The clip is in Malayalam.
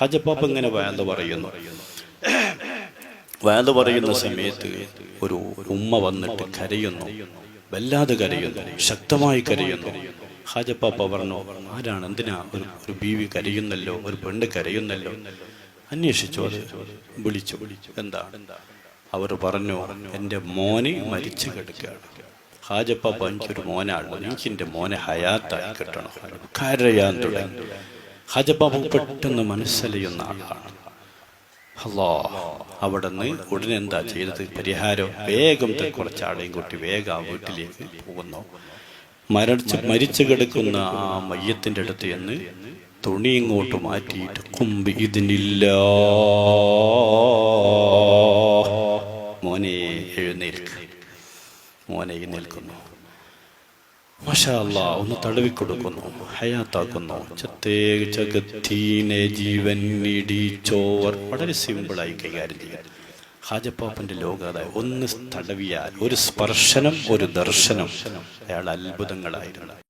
ഹജപ്പാപ്പ ഇങ്ങനെ വേന്ത പറയുന്നു. വേന്ത പറയുന്ന സമയത്ത് ഒരു ഉമ്മ വന്നിട്ട് കരയുന്നു. വല്ലാതെ കരയുന്നു. ശക്തമായി കരയുന്നു. ഹാജപ്പാപ്പ പറഞ്ഞു ആരാണ്? എന്തിനാ? ഒരു ഒരു ബീവി കരയുന്നല്ലോ ഒരു പെണ്ണ് കരയുന്നല്ലോ. അന്വേഷിച്ചു അത് വിളിച്ചു. എന്താ? അവർ പറഞ്ഞു എന്റെ മോന് മരിച്ചു കിടക്കുകയാണ്. ഹാജപ്പാപ്പ എനിക്കൊരു മോനാണ്. എനിക്ക് എന്റെ മോനെ ഹയാത്തായി കിട്ടണം. കരയാൻ തുടങ്ങി. ഹാജപ്പാപ്പ പെട്ടെന്ന് മനസ്സലിയുന്ന ആളാണ്. അല്ലോ അവിടെ നിന്ന് ഉടനെ എന്താ ചെയ്തത്? പരിഹാരം വേഗം കുറച്ച് ആളെയും കൂട്ടി വേഗം ആ വീട്ടിലേക്ക് പോകുന്നു. മരടിച്ച് മരിച്ചു കിടക്കുന്ന ആ മയ്യത്തിന്റെ അടുത്ത് എന്ന് തുണി ഇങ്ങോട്ട് മാറ്റിയിട്ട് കുമ്പ് ഇതിനില്ല. മോനെ എഴുന്നേൽക്ക്. മോനെ എഴുന്നേൽക്കുന്നു. മാഷാ അല്ലാ ഒന്ന് തടവിക്കൊടുക്കുന്നു ഹയാത്താക്കുന്നു. ജീവൻ ചോവർ. വളരെ സിമ്പിളായി കൈകാര്യം ചെയ്യാൻ ഹാജപ്പാപ്പന്റെ ലോകത ഒന്ന് തടവിയാൽ ഒരു സ്പർശനം ഒരു ദർശനം. അയാൾ അത്ഭുതങ്ങളായിരുന്നു.